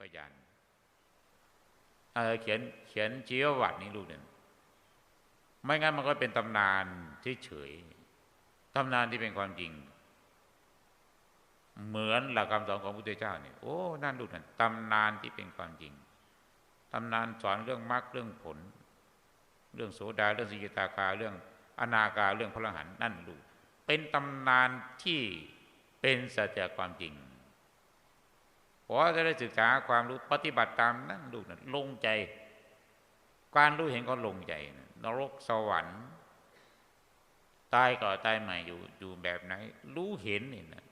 พยานเออเขียนเขียนชีววัตินี้ลูกหนึ่งไม่งั้นมันก็เป็นตำนานเฉยๆตำนานที่เป็นความจริง เหมือนหลักคำสอนของพระพุทธเจ้าเนี่ยโอ้นั่นลูกนั่นตำนานที่เป็นความจริงตำนานสอนเรื่องมรรคเรื่องผล เรื่องโสดาเรื่องสิกตาคาเรื่องอนาคาเรื่องพระรหันต์นั่นลูกเป็นตำนานที่เป็นสัจจะความจริง พอจะได้ศึกษาความรู้ปฏิบัติตามนั่นลูกนั่นลงใจ การรู้เห็นก็ลงใจนะนรกสวรรค์ตายก่อตายใหม่อยู่อยู่แบบไหน รู้เห็นนี่นะ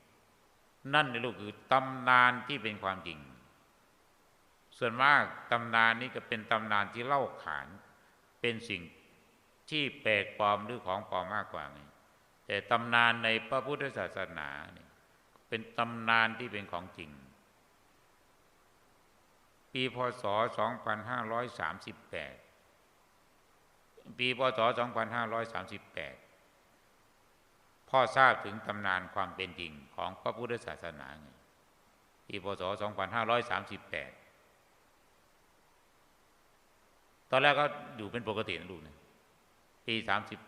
นั่นนี่ลูกคือตำนานที่เป็นความจริง ส่วนมากตำนานนี้ก็เป็นตำนานที่เล่าขาน เป็นสิ่งที่แปลกปลอมหรือของปลอมมากกว่าไงแต่ตำนานในพระพุทธศาสนาเนี่ยเป็นตำนานที่เป็นของจริง ปีพศ 2538 ปีพศ 2538 พ่อทราบถึงตำนานความเป็นจริงของพระพุทธศาสนาไงปีพศ 2538 ตอนแรกก็อยู่เป็นปกตินะลูกนะปี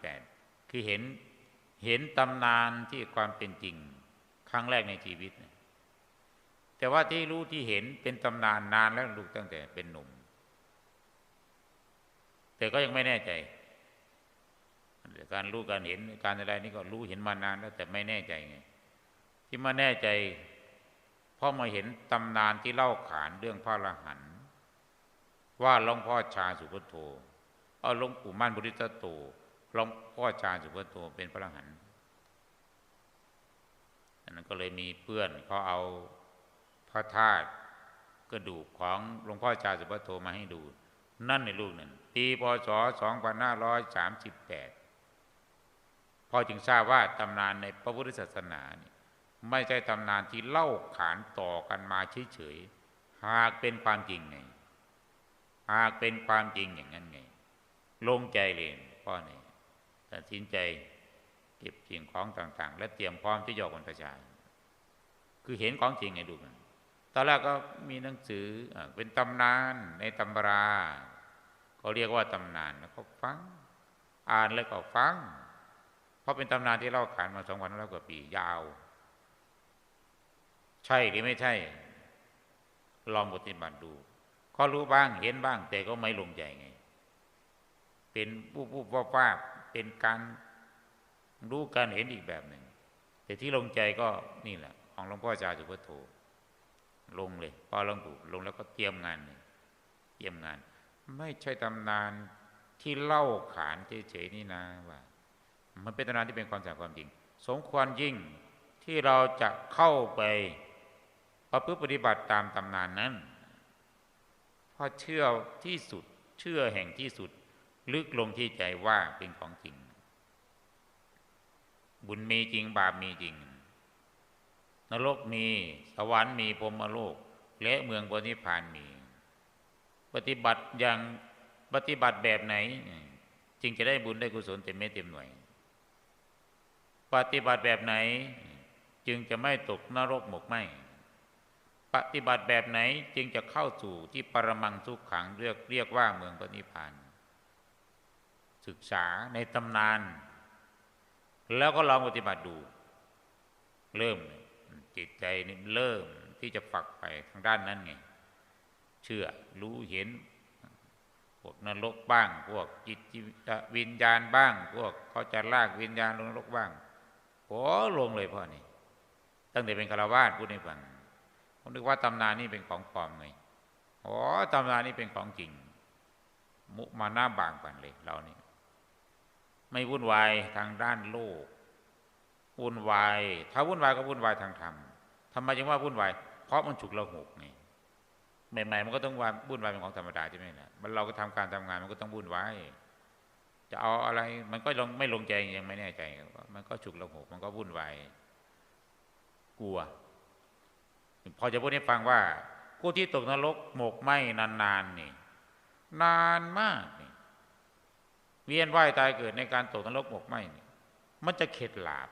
38 คือเห็นเห็นตำนานที่ความเป็นจริง ครั้งแรกในชีวิตนะ แต่ว่าที่รู้ที่เห็นเป็นตำนานนานแล้วลูกตั้งแต่เป็นหนุ่ม แต่ก็ยังไม่แน่ใจ การรู้การเห็นการอะไรนี่ก็รู้เห็นมานานแล้วแต่ไม่แน่ใจไง ที่มาแน่ใจเพราะมาเห็นตำนานที่เล่าขานเรื่องพระอรหัน ว่าหลวงพ่อชาสุพุทโธเอาหลวงปู่มั่นบุริตโตหลวงพ่อชาสุพุทโธเป็นพระอรหันต์อันนั้นก็เลยมีเพื่อนเขาเอา พระธาตุกระดูกของหลวงพ่อชาสุพุทโธมาให้ดู นั่นในลูกนั่นปีพศ 2538 พอจึงทราบว่าตำนานในพระพุทธศาสนานี่ไม่ใช่ตำนานที่เล่าขานต่อกันมาเฉยๆ หากเป็นความจริงไง หากเป็นความจริงอย่างนั้นไง ลงใจเลยพ่อเนี่ยตัดสินใจเก็บสิ่งของต่างๆ และเตรียมพร้อมที่จะออกบรรพชาคือเห็นของจริงไงดูมัน อนแรกก็มีหนังสือเป็นตำนานในตำราเขาเรียกว่าตำนานแล้วก็ฟัง อ่านแล้วก็ฟัง เพราะเป็นตำนานที่เล่าขานมาสองพันร้อยกว่าปียาว ใช่หรือไม่ใช่ ลองปฏิบัติดูก็รู้บ้างเห็นบ้าง แต่ก็ไม่ลงใจไง เป็นผู้ผู้ว่าว่าเป็นการรู้การเห็นอีกแบบหนึ่งแต่ที่ลงใจก็นี่แหละ ของหลวงพ่อจาสุพุทโธ ลงเลย พอลงปู่ลงแล้วก็เตรียมงานเลยเตรียมงาน ไม่ใช่ตำนานที่เล่าขานเฉยๆนี่นะว่า มันเป็นตำนานที่เป็นความจริงความจริง สมควรยิ่งที่เราจะเข้าไปประพฤติปฏิบัติตามตำนานนั้นเพราะเชื่อที่สุดเชื่อแห่งที่สุด ลึกลงที่ใจว่าเป็นของจริง บุญมีจริงบาปมีจริง นรกมีสวรรค์มีพรมโลก และเมืองบนิพานมี ปฏิบัติอย่างปฏิบัติแบบไหน จึงจะได้บุญได้กุศลเต็มเม็ดเต็มหน่วย ปฏิบัติแบบไหน จึงจะไม่ตกนรกหมกไหมปฏิบัติแบบไหนจึงจะเข้าสู่ที่ปรมังสุขขังเรียกเรียกว่าเมืองปณิพานศึกษาในตำนาน แล้วก็ลองปฏิบัติดู เริ่ม จิตใจนี่เริ่มที่จะฝักไปทางด้านนั้นไง เชื่อรู้เห็น พวกนรกบ้าง พวกจิตวิญญาณบ้าง พวกเขาจะลากวิญญาณลงนรกบ้างโอ้ลงเลยพ่อนี่ ตั้งแต่เป็นคารวาสพูดให้ฟังผมนึกว่าตำนานนี่เป็นของปลอมไงอ๋อตำนานนี่เป็นของจริง มุมาหน้าบางกันเลยเรานี่ไม่วุ่นวายทางด้านโลกวุ่นวาย ถ้าวุ่นวายก็วุ่นวายทางธรรม ทำไมจึงว่าวุ่นวายเพราะมันฉุกเราหกไงใหม่ๆมันก็ต้องว่าวุ่นวายเป็นของธรรมดาใช่ไหมล่ะมันเราก็ทำการทำงานมันก็ต้องวุ่นวายจะเอาอะไรมันก็ลงไม่ลงใจยังไม่แน่ใจ มันก็ฉุกเราหกมันก็วุ่นวายกลัว พอจะพูดให้ฟังว่าผู้ที่ตกนรกหมกไหมนานๆนี่ นานมากนี่เวียนว่ายตายเกิดในการตกนรกหมกไหมนี่มันจะเข็ดหลาบ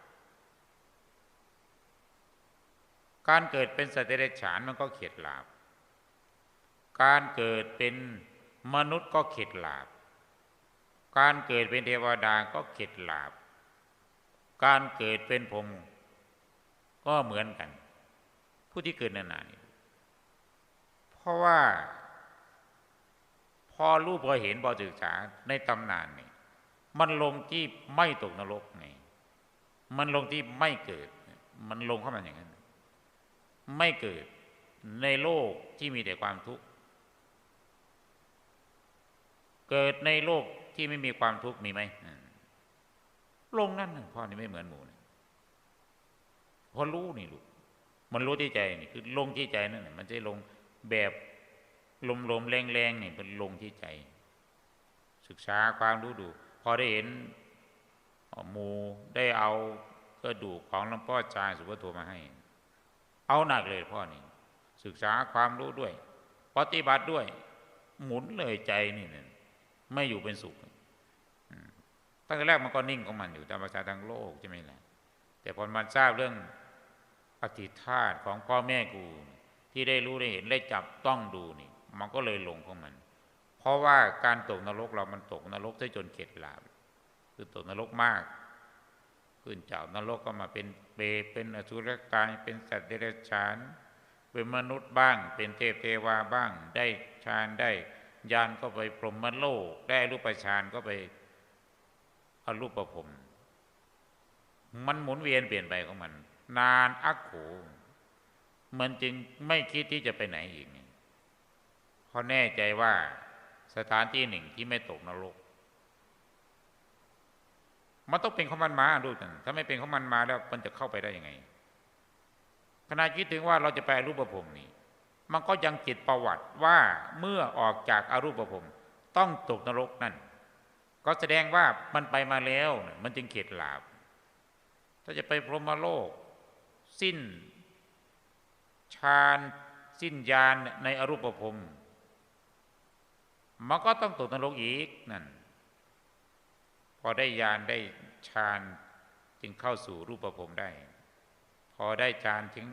การเกิดเป็นสัตว์เดรัจฉานมันก็เข็ดหลาบ การเกิดเป็นมนุษย์ก็เข็ดหลาบ การเกิดเป็นเทวดาก็เข็ดหลาบ การเกิดเป็นพรมก็เหมือนกัน ผู้ที่เกิดนานๆนี่เพราะว่า พอรู้พอเห็นพอศึกษาในตำนานนี่มันลงที่ไม่ตกนรกไงมันลงที่ไม่เกิด มันลงเข้ามาอย่างนั้น ไม่เกิดในโลกที่มีแต่ความทุกข์ เกิดในโลกที่ไม่มีความทุกข์มีไหมลงนั่นพ่อนี่ไม่เหมือนหมูนะพอรู้นี่ลูกมันรู้ที่ใจนี่คือลงที่ใจนั่นน่ะมันจะลงแบบลมๆแรงๆนี่เป็นลงที่ใจ ศึกษาความรู้ดู พอได้เห็นหมูได้เอากระดูกของหลวงพ่อชายสุภโทมาให้ เอาหนักเลยพ่อนี่ศึกษาความรู้ด้วย ปฏิบัติด้วย หมุนเลยใจนี่เนี่ยไม่อยู่เป็นสุขตั้งแต่แรกมันก็นิ่งของมันอยู่ตามภาษาทางโลกใช่ไหมล่ะแต่พอมันทราบเรื่องอธิธาตของพ่อแม่กู ที่ได้รู้ได้เห็นได้จับต้องดูนี่ มันก็เลยลงของมัน เพราะว่าการตกนรกเรามันตกนรกได้จนเข็ดหลาบคือตกนรกมาก ขึ้นจากนรกก็มาเป็นเปรตเป็นอสุรกาย เป็นสัตว์เดรัจฉาน เป็นมนุษย์บ้าง เป็นเทพเทวาบ้าง ได้ฌานได้ญาณก็ไปพรหมโลก ได้รูปฌานก็ไปอรูปภพมันหมุนเวียนเปลี่ยนไปของมัน นานอักโขมันจึงไม่คิดที่จะไปไหนอีกเพราะแน่ใจว่าสถานที่หนึ่งที่ไม่ตกนรก มันต้องเป็นของมันมาดูกันถ้าไม่เป็นของมันมาแล้วมันจะเข้าไปได้ยังไงขณะคิดถึงว่าเราจะไปอรูปภพนี้ มันก็ยังจิตประวัติว่าเมื่อออกจากอารูปภพต้องตกนรกนั่น ก็แสดงว่ามันไปมาแล้ว มันจึงเข็ดหลาบ ถ้าจะไปพรหมโลก สิ้นฌานสิ้นญาณในอรูปภพมันก็ต้องตกนรกอีกนั่น อได้ญาณได้ฌานจึงเข้าสู่รูปภพได้ พอได้ฌานถึง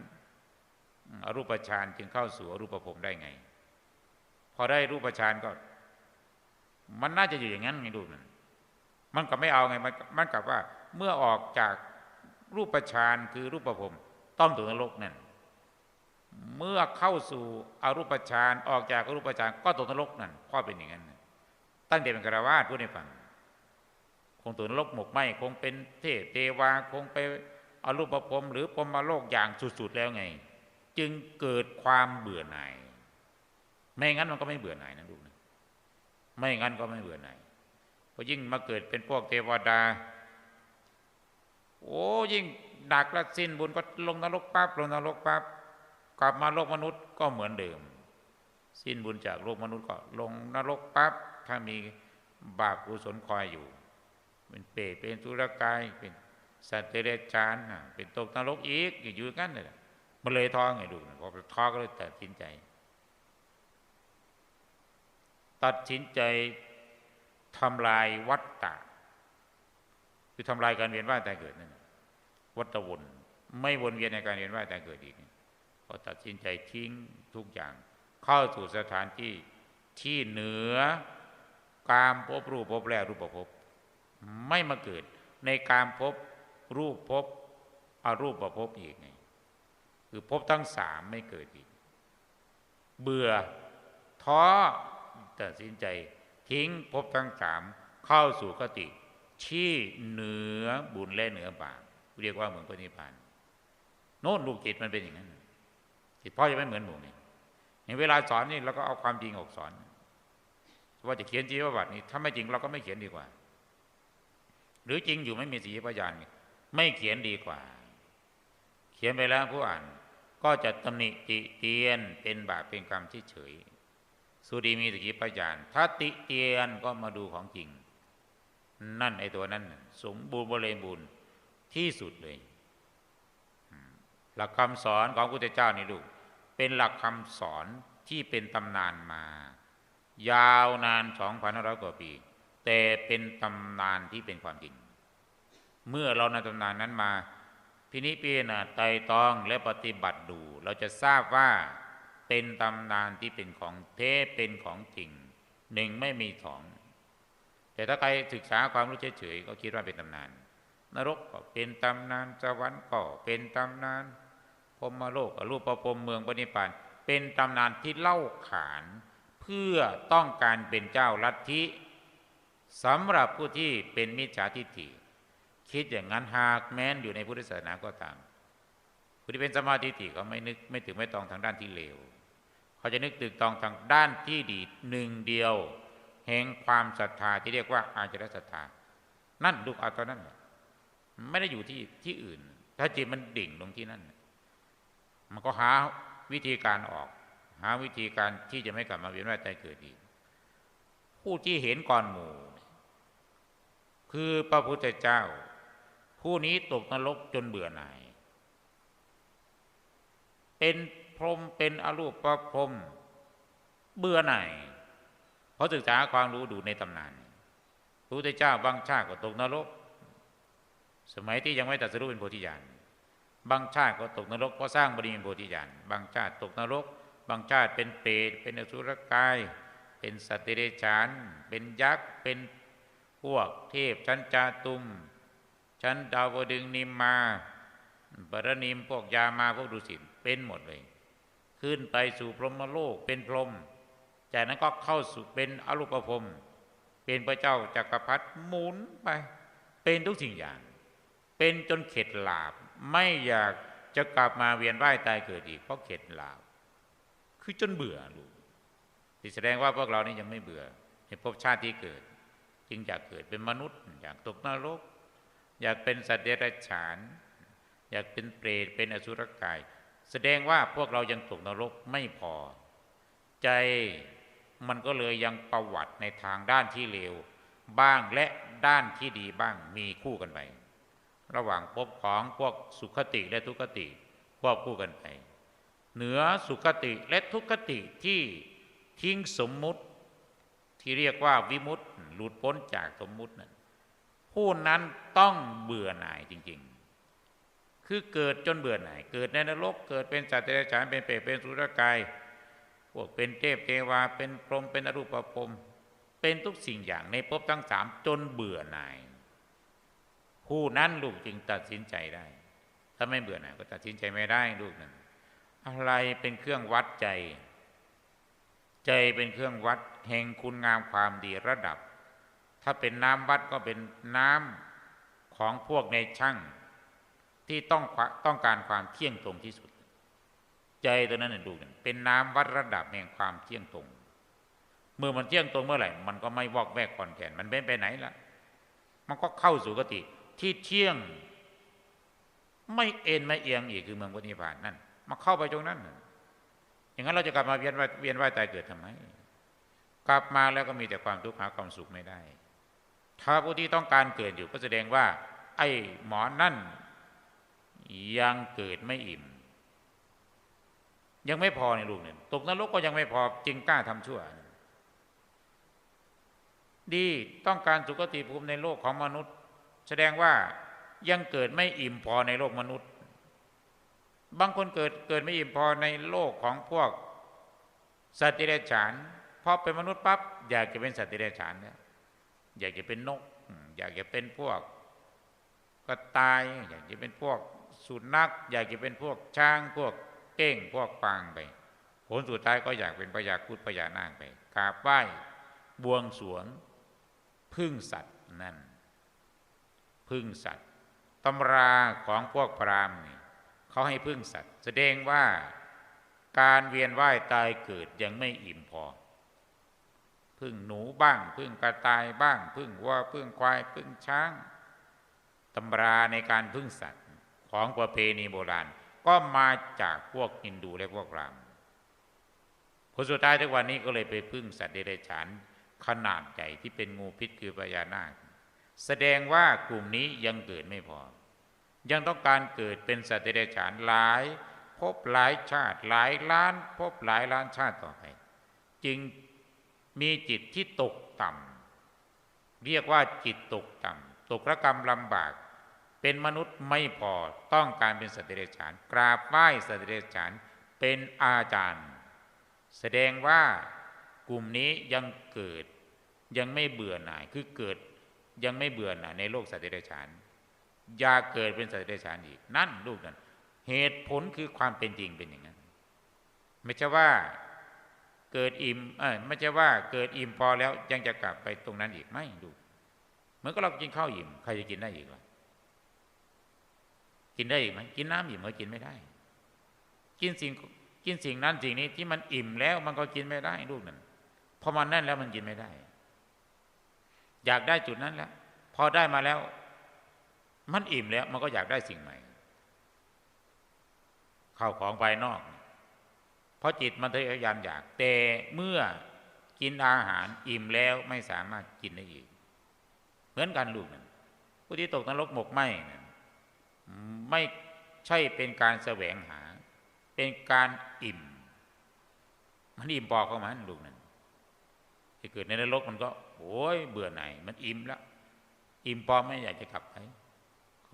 อรูปฌานจึงเข้าสู่อรูปภพได้ไง พอได้รูปฌานก็ มันน่าจะอยู่อย่างนั้นไงดูมันมันก็ไม่เอาไงมันมันกลับว่า เมื่อออกจากรูปฌานคือรูปภพต้องตกนรกนั่นเมื่อเข้าสู่อรูปฌานออกจากอรูปฌานก็ตกนรกนั่นพ่อเป็นอย่างนั้นตั้งแต่เป็นกระวาดพูดให้ฟัง คงตกนรกหมกไหมคงเป็นเทพเทวาคงไปอรูปภพหรือปมโลกอย่างสุดๆแล้วไง จึงเกิดความเบื่อหน่าย ไม่งั้นมันก็ไม่เบื่อหน่ายนะลูกนะไม่งั้นก็ไม่เบื่อหน่ายพอยิ่งมาเกิดเป็นพวกเทวดา โอ้ยิ่งดักละสิ้นบุญก็ลงนรกปั๊บลงนรกปั๊บกลับมาโลกมนุษย์ก็เหมือนเดิม สิ้นบุญจากโลกมนุษย์ก็ลงนรกปั๊บถ้ามีบาปกุศลคอยอยู่ เป็นเปรตเป็นตุรกาย เป็นสัตว์เดรัจฉานเป็นตกนรกอีกอยู่กันเลยมันเลยท้อไงดูพอท้อก็เลยตัดสินใจ ตัดสินใจทำลายวัฏฏะคือทำลายการเวียนว่ายตายเกิดนั่นวัฏวนไม่วนเวียนในการเวียนว่ายตายเกิดอีกพอตัดสินใจทิ้งทุกอย่าง เข้าสู่สถานที่ที่เหนือกามภพรูปภพและรูปภพ ไม่มาเกิด ในการพบรูปภพอรูปภพบอีกไงคือภพทั้งสามไม่เกิดอีก เบื่อท้อตัดสินใจ ทิ้งภพทั้งสามเข้าสู่คติ ที่เหนือบุญและเหนือบาปเรียกว่าเหมือนพระนิพพานโน่นลูกจิตมันเป็นอย่างนั้นจิตพ่อจะไม่เหมือนหมู่นี่อย่างเวลาสอนนี่เราก็เอาความจริงออกสอนว่าจะเขียนจีวบัตรนี่ถ้าไม่จริงเราก็ไม่เขียนดีกว่า หรือจริงอยู่ไม่มีสีพยานไม่เขียนดีกว่า เขียนไปแล้วผู้อ่านก็จะตำหนิติเตียนเป็นบาปเป็นกรรมที่เฉยสุดีมีสกิพยานถ้าติเตียนก็มาดูของจริง นั่นไอตัวนั้น สมบูรณ์บริบูรณ์ที่สุดเลย หลักคำสอนของพระพุทธเจ้านี่ลูกเป็นหลักคำสอนที่เป็นตำนานมา ยาวนานสองพันร้อยกว่าปี แต่เป็นตำนานที่เป็นความจริง เมื่อเรานำตำนานนั้นมา พินิจพิจารณาไต่ตองและปฏิบัติดู เราจะทราบว่าเป็นตำนานที่เป็นของเท้เป็นของจริงหนึ่งไม่มีสองแต่ถ้าใครศึกษาความรู้เฉยๆก็คิดว่าเป็นตำนาน นรกก็เป็นตำนานสวรรค์ก็เป็นตำนานพรหมโลกอรูปประพรมเมืองปณิพานเป็นตำนานที่เล่าขาน เพื่อต้องการเป็นเจ้าลัทธิ สำหรับผู้ที่เป็นมิจฉาทิฏฐิ คิดอย่างนั้นหากแม้นอยู่ในพุทธศาสนาก็ตามผู้ที่เป็นสมาธิฏฐิก็ไม่นึกไม่ถึงไม่ตองทางด้านที่เลวเขาจะนึกตึกตองทางด้านที่ดีหนึ่งเดียว แห่งความศรัทธาที่เรียกว่าอาจารศรัทธา นั่นลูกเอาตอนนั้นไม่ได้อยู่ที่ที่อื่น ถ้าจิตมันดิ่งลงที่นั่น มันก็หาวิธีการออก หาวิธีการที่จะไม่กลับมาเวียนว่ายตายเกิดอีกผู้ที่เห็นก่อนหมู่ คือพระพุทธเจ้า ผู้นี้ตกนรกจนเบื่อหน่าย เป็นพรหมเป็นอรูปประพรหมเบื่อหน่ายเพราะศึกษาความรู้ดูในตำนานพระพุทธเจ้าบางชาติก็ตกนรก สมัยที่ยังไม่ตรัสรู้เป็นโพธิญาณบางชาติก็ตกนรกเพราะสร้างบารมีเป็นโพธิญาณบางชาติตกนรก บางชาติเป็นเปรตเป็นอสุรกาย เป็นสัตว์เดรัจฉาน เป็นยักษ์เป็น พวกเทพชั้นจาตุม ชั้นดาวดึงนิมมาบารนิมพวกยามาพวกดุสิตเป็นหมดเลย ขึ้นไปสู่พรหมโลกเป็นพรหมจากนั้นก็เข้าสู่เป็นอรูปภพเป็นพระเจ้าจักรพรรดิหมุนไป เป็นทุกสิ่งอย่าง เป็นจนเข็ดหลาบ ไม่อยากจะกลับมาเวียนว่ายตายเกิดอีกเพราะเข็ดหลาบ คือจนเบื่อลูกที่แสดงว่าพวกเรานี่ยังไม่เบื่อในภพชาติที่เกิด จึงอยากเกิดเป็นมนุษย์ อยากตกนรก อยากเป็นสัตว์เดรัจฉาน อยากเป็นเปรตเป็นอสุรกาย แสดงว่าพวกเรายังตกนรกไม่พอ ใจมันก็เลยยังประวัติในทางด้านที่เลวบ้างและด้านที่ดีบ้างมีคู่กันไประหว่างภพของพวกสุขติและทุกขติควบคู่กันไป เหนือสุขติและทุกขติที่ทิ้งสมมุติที่เรียกว่าวิมุตติ หลุดพ้นจากสมมุตินั้นผู้นั้นต้องเบื่อหน่ายจริง ๆ คือเกิดจนเบื่อหน่าย เกิดในนรก เกิดเป็นสัตว์เดรัจฉาน เป็นเปรต เป็นสุรกาย พวกเป็นเทพเทวา เป็นพรหม เป็นอรูปภพเป็นทุกสิ่งอย่างในภพทั้งสามจนเบื่อหน่าย ผู้นั้นลูกจึงตัดสินใจได้ ถ้าไม่เบื่อหน่ายก็ตัดสินใจไม่ได้ลูกนั้นอะไรเป็นเครื่องวัดใจ ใจเป็นเครื่องวัดแห่งคุณงามความดีระดับ ถ้าเป็นน้ำวัดก็เป็นน้ำของพวกในช่างที่ต้องต้องการความเที่ยงตรงที่สุด ใจตัวนั้นดูกันเป็นน้ำวัดระดับแห่งความเที่ยงตรง เมื่อมันเที่ยงตรงเมื่อไหร่ มันก็ไม่วอกแวกคอนแขนมันเป็นไปไหนละมันก็เข้าสู่กติที่เที่ยง ไม่เอ็นไม่เอียงอีกคือเมืองพุทธิพานนั่นมาเข้าไปตรงนั้นอย่างนั้นเราจะกลับมาเวียนว่ายเวียนว่ายตายเกิดทำไมกลับมาแล้วก็มีแต่ความทุกข์หาความสุขไม่ได้ ถ้าผู้ที่ต้องการเกิดอยู่ก็แสดงว่า ไอ้หมอนั่นยังเกิดไม่อิ่ม ยังไม่พอในลูกเนี่ยตกนรกก็ยังไม่พอจึงกล้าทำชั่ว ดีต้องการสุคติภูมิในโลกของมนุษย์ แสดงว่ายังเกิดไม่อิ่มพอในโลกมนุษย์ บางคนเกิดเกิดไม่อิ่มพอในโลกของพวกสัตว์เดรัจฉานพอเป็นมนุษย์ปั๊บอยากจะเป็นสัตว์เดรัจฉานเนี่ย อยากจะเป็นนก อยากจะเป็นพวกกระต่าย อยากจะเป็นพวกสุนัข อยากจะเป็นพวกช้างพวกเก้งพวกปางไป ผลสุดท้ายก็อยากเป็นพญาคุดพญานาคไปกราบไหว้บวงสวงพึ่งสัตว์นั่น พึ่งสัตว์ตำราของพวกพราหมณ์นี่เขาให้พึ่งสัตว์ แสดงว่าการเวียนว่ายตายเกิดยังไม่อิ่มพอ พึ่งหนูบ้าง พึ่งกระต่ายบ้าง พึ่งวัวพึ่งควาย พึ่งช้างตำราในการพึ่งสัตว์ของประเพณีโบราณ ก็มาจากพวกฮินดูและพวกรามณ์ผลสุดท้ายทุกวันนี้ก็เลยไปพึ่งสัตว์เดรัจฉานขนาดใหญ่ที่เป็นงูพิษคือพญานาค แสดงว่ากลุ่มนี้ยังเกิดไม่พอ ยังต้องการเกิดเป็นสัตว์เดรัจฉานหลาย พบหลายชาติหลายล้าน พบหลายล้านชาติต่อไป จึง มีจิตที่ตกต่ำเรียกว่าจิตตกต่ำตกระกรรมลำบาก เป็นมนุษย์ไม่พอต้องการเป็นสตว์เดรัจฉานกราบไหว้สตว์เดรัจฉานเป็นอาจารย์ แสดงว่ากลุ่มนี้ยังเกิดยังไม่เบื่อหน่ายคือเกิดยังไม่เบื่อหน่ายในโลกสตว์เดรัจฉานอย่าเกิดเป็นสตว์เดรัจฉานอีกนั่นลูกนั่นเหตุผลคือความเป็นจริงเป็นอย่างนั้น ไม่ใช่ว่า เกิดอิ่มเออไม่ใช่ว่าเกิดอิ่มพอแล้วยังจะกลับไปตรงนั้นอีกไม่ดูเหมือนกับเรากินข้าวอิ่มใครจะกินได้อีกล่ะกินได้อีกไหมกินน้ำอิ่มก็กินไม่ได้ กินสิ่งกินสิ่งนั้นสิ่งนี้ที่มันอิ่มแล้วมันก็กินไม่ได้ลูกนั่นพอมันนั่นแล้วมันกินไม่ได้ อยากได้จุดนั้นแล้วพอได้มาแล้ว มันอิ่มแล้ว มันก็อยากได้สิ่งใหม่ข้าวของภายนอก เพราะจิตมันทะเยอทะยานอยาก แต่เมื่อกินอาหารอิ่มแล้วไม่สามารถกินได้อีก เหมือนกันลูกนั่นผู้ที่ตกนรกหมกไหมนั่นไม่ใช่เป็นการแสวงหา เป็นการอิ่ม มันอิ่มพอเข้ามาลูกนั่นที่เกิดในนรกมันก็โอ้ยเบื่อหน่ายมันอิ่มแล้วอิ่มพอไม่อยากจะกลับไป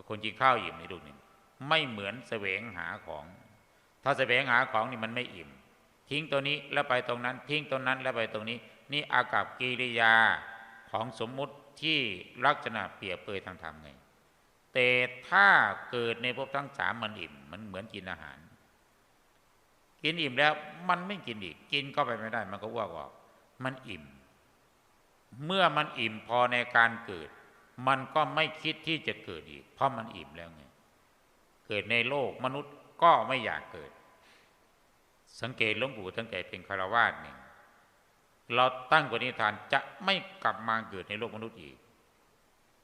คนกินข้าวอิ่มในลูกนี่ไม่เหมือนแสวงหาของ ถ้าแสวงหาของนี่มันไม่อิ่ม ทิ้งตัวนี้แล้วไปตรงนั้น ทิ้งตัวนั้นแล้วไปตรงนี้ นี่อากับกิริยาของสมมุติที่ลักษณะเปรียบเปยทางธรรมไงแต่ถ้าเกิดในภพทั้งสามมันอิ่ม มันเหมือนกินอาหาร กินอิ่มแล้วมันไม่กินอีก กินก็ไปไม่ได้ มันก็อ้วกออก มันอิ่ม เมื่อมันอิ่มพอในการเกิด มันก็ไม่คิดที่จะเกิดอีก เพราะมันอิ่มแล้วไง เกิดในโลกมนุษย์ก็ไม่อยากเกิด สังเกตหลวงปู่ตั้งแต่เป็นคารวาสเนี่ยเราตั้งกณิธานจะไม่กลับมาเกิดในโลกมนุษย์อีก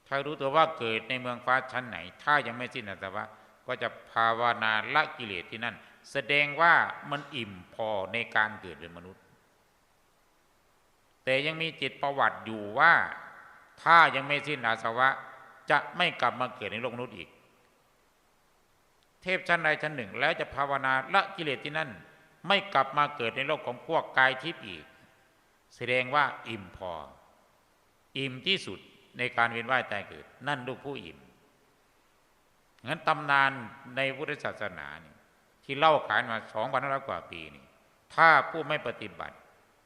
ถ้ารู้ตัวว่าเกิดในเมืองฟ้าชั้นไหน ถ้ายังไม่สิ้นอัตวะก็จะภาวนาละกิเลสที่นั่น แสดงว่ามันอิ่มพอในการเกิดเป็นมนุษย์ แต่ยังมีจิตประวัติอยู่ว่า ถ้ายังไม่สิ้นอาสวะ จะไม่กลับมาเกิดในโลกมนุษย์อีก เทพชั้นใดชั้นหนึ่ง แล้วจะภาวนาละกิเลสที่นั่น ไม่กลับมาเกิดในโลกของพวกกายทิพย์อีก แสดงว่าอิ่มพอ อิ่มที่สุดในการเวียนว่ายตายเกิด นั่นลูกผู้อิ่มงั้นตำนานในพุทธศาสนานี่ที่เล่าขานมาสองพันห้าร้อยกว่าปีนี่ ถ้าผู้ไม่ปฏิบัติ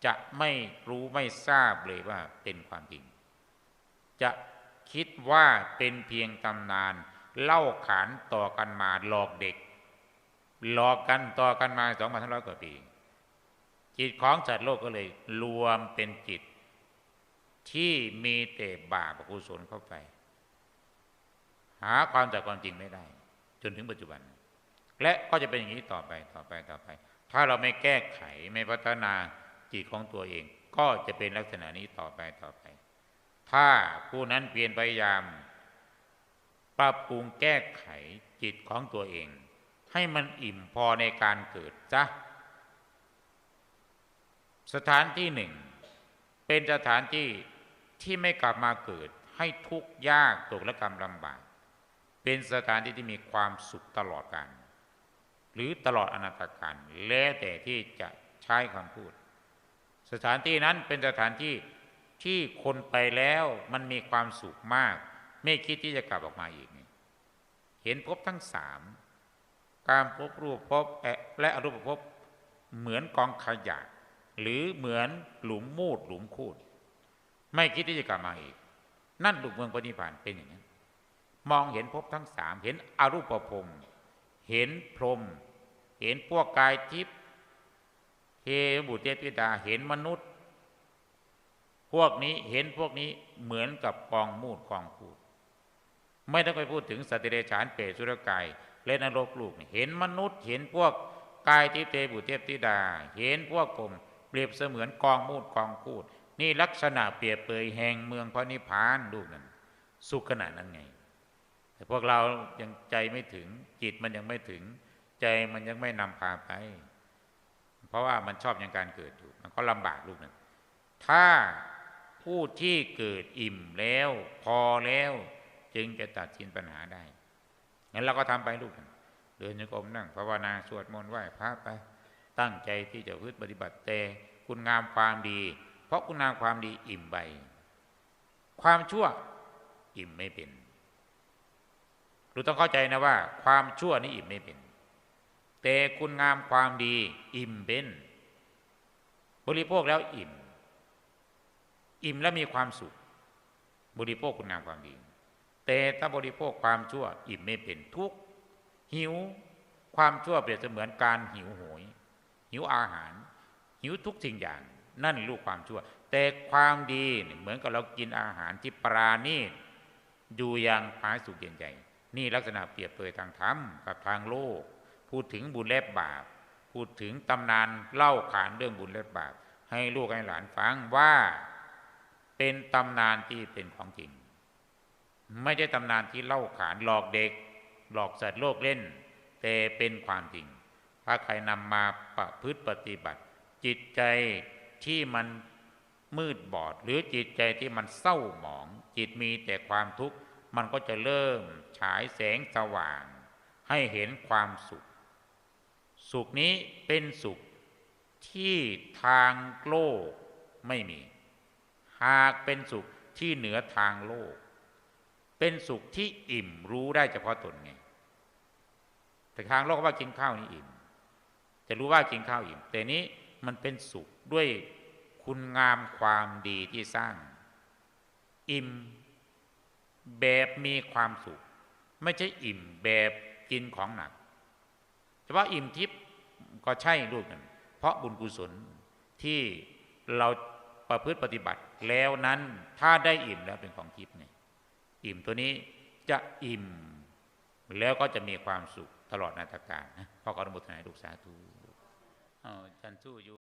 จะไม่รู้ไม่ทราบเลยว่าเป็นความจริง จะคิดว่าเป็นเพียงตำนาน เล่าขานต่อกันมาหลอกเด็ก หลอกกันต่อกันมาสองพันห้าร้อยกว่าปี จิตของสัตว์โลกก็เลยรวมเป็นจิต ที่มีแต่บาปกุศลเข้าไป หาความจากความจริงไม่ได้ จนถึงปัจจุบัน และก็จะเป็นอย่างนี้ต่อไปต่อไปต่อไป ถ้าเราไม่แก้ไขไม่พัฒนาจิตของตัวเอง ก็จะเป็นลักษณะนี้ต่อไปต่อไป ถ้าผู้นั้นเปลี่ยนพยายามปรับปรุงแก้ไขจิตของตัวเอง ให้มันอิ่มพอในการเกิดจ้ะสถานที่หนึ่ง เป็นสถานที่ที่ไม่กลับมาเกิด ให้ทุกข์ยากตกและกรรมลำบาก เป็นสถานที่ที่มีความสุขตลอดกาลหรือตลอดอนาตการแล้วแต่ที่จะใช้คำพูด สถานที่นั้นเป็นสถานที่ที่คนไปแล้วมันมีความสุขมาก ไม่คิดที่จะกลับออกมาอีก เห็นพบทั้งสาม การพบรูปพบและอรูปพบเหมือนกองขยะ หรือเหมือนหลุมมูดหลุมคูด ไม่คิดที่จะกลับมาอีก นั่นลูกเมืองปณิพานเป็นอย่างนี้มองเห็นพบทั้งสามเห็นอรูปภพเห็นพรม เห็นพวกกายทิพย์เทบุตรเทพิดาเห็นมนุษย์ พวกนี้เห็นพวกนี้เหมือนกับกองมูดกองคูด ไม่ต้องไปพูดถึงสติเดชานเปรสุรกาย และนรกลูก เห็นมนุษย์ เห็นพวกกายทิเทบุเทพธิดา เห็นพวกผมเปรียบเสมือนกองมูดกองพูด นี่ลักษณะเปรียบเปยแห่งเมืองพระนิพพานดูกนั่นสุขขนาดนั้นไง แต่พวกเรายังใจไม่ถึงจิตมันยังไม่ถึง ใจมันยังไม่นำพาไป เพราะว่ามันชอบอยังการเกิดอยู่มันก็ลำบากลูกนั่นถ้าผู้ที่เกิดอิ่มแล้ว พอแล้ว จึงจะตัดสินปัญหาได้ งั้นเราก็ทำไปลูกเดินโยกมนั่งภาวนาสวดมนต์ไหว้พระไป ตั้งใจที่จะพึ่งปฏิบัติแต่คุณงามความดี เพราะคุณงามความดีอิ่มใบ ความชั่วอิ่มไม่เป็นเราต้องเข้าใจนะว่า ความชั่วนี่อิ่มไม่เป็น แต่คุณงามความดีอิ่มเป็น บริโภคแล้วอิ่ม อิ่มแล้วมีความสุข บริโภคคุณงามความดี แต่ถ้าบริโภคความชั่วอิ่มไม่เป็นทุกข์หิวความชั่วเปรียบเสมือนการหิวโหย หิวอาหาร หิวทุกสิ่งอย่าง นั่นลูกความชั่ว แต่ความดีเหมือนกับเรากินอาหารที่ปราณีตอยู่อย่างผาสุกเย็นใจ นี่ลักษณะเปรียบเปรยทางธรรมกับทางโลก พูดถึงบุญและบาป พูดถึงตำนานเล่าขานเรื่องบุญและบาป ให้ลูกให้หลานฟังว่าเป็นตำนานที่เป็นของจริง ไม่ใช่ตำนานที่เล่าขานหลอกเด็ก หลอกสัตว์โลกเล่น แต่เป็นความจริง ถ้าใครนำมาประพฤติปฏิบัติ จิตใจที่มันมืดบอด หรือจิตใจที่มันเศร้าหมอง จิตมีแต่ความทุกข์ มันก็จะเริ่มฉายแสงสว่าง ให้เห็นความสุข สุขนี้เป็นสุขที่ทางโลกไม่มี หากเป็นสุขที่เหนือทางโลก เป็นสุขที่อิ่มรู้ได้เฉพาะตนไง แต่ทางโลกว่ากินข้าวนี่อิ่ม จะรู้ว่ากินข้าวอิ่ม แต่นี้มันเป็นสุขด้วยคุณงามความดีที่สร้าง อิ่มแบบมีความสุข ไม่ใช่อิ่มแบบกินของหนักแต่ว่าอิ่มทิพย์ก็ใช่ลูกนั้นเพราะบุญกุศลที่เราประพฤติปฏิบัติแล้วนั้นถ้าได้อิ่มแล้วเป็นของทิพย์เนี่ย อิ่มตัวนี้จะอิ่ม แล้วก็จะมีความสุขตลอดนาฏการนะพ่อขออนุโมทนาให้ลูกสาธุจันทู้อยู่